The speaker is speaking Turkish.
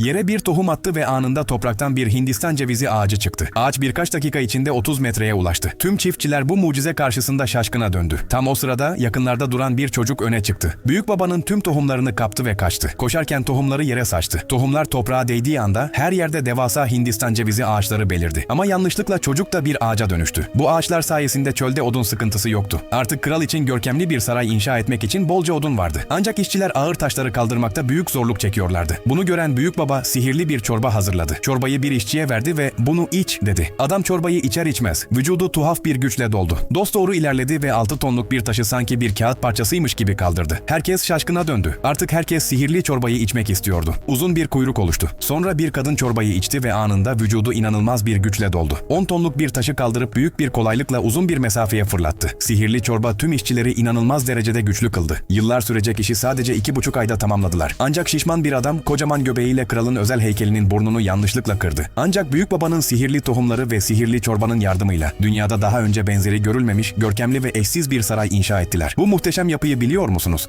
Yere bir tohum attı ve anında topraktan bir Hindistan cevizi ağacı çıktı. Ağaç birkaç dakika içinde 30 metreye ulaştı. Tüm çiftçiler bu mucize karşısında şaşkına döndü. Tam o sırada yakınlarda duran bir çocuk öne çıktı. Büyük babanın tüm tohumlarını kaptı ve kaçtı. Koşarken tohumları yere saçtı. Tohumlar toprağa değdiği anda her yerde devasa Hindistan cevizi ağaçları belirdi. Ama yanlışlıkla çocuk da bir ağaca dönüştü. Bu ağaçlar sayesinde çölde odun sıkıntısı yoktu. Artık kral için görkemli bir saray inşa etmek için bolca odun vardı. Ancak işçiler ağır taşları kaldırmakta büyük zorluk çekiyorlardı. Bunu gören büyük baba sihirli bir çorba hazırladı. Çorbayı bir işçiye verdi ve bunu iç dedi. Adam çorbayı içer içmez. Vücudu tuhaf bir güçle doldu. Dosdoğru ilerledi ve 6 tonluk bir taşı sanki bir kağıt parçasıymış gibi kaldırdı. Herkes şaşkına döndü. Artık herkes sihirli çorbayı içmek istiyordu. Uzun bir kuyruk oluştu. Sonra bir kadın çorbayı içti ve anında vücudu inanılmaz bir güçle doldu. 10 tonluk bir taşı kaldırıp büyük bir kolaylıkla uzun bir mesafeye fırlattı. Sihirli çorba tüm işçileri inanılmaz derecede güçlü kıldı. Yıllar sürecek işi sadece iki buçuk ayda tamamladılar. Ancak şişman bir adam kocaman göbeğiyle kralın özel heykelinin burnunu yanlışlıkla kırdı. Ancak büyük babanın sihirli tohumları ve sihirli çorbanın yardımıyla dünyada daha önce benzeri görülmemiş görkemli ve eşsiz bir saray inşa ettiler. Bu muhteşem yapıyı biliyor musunuz?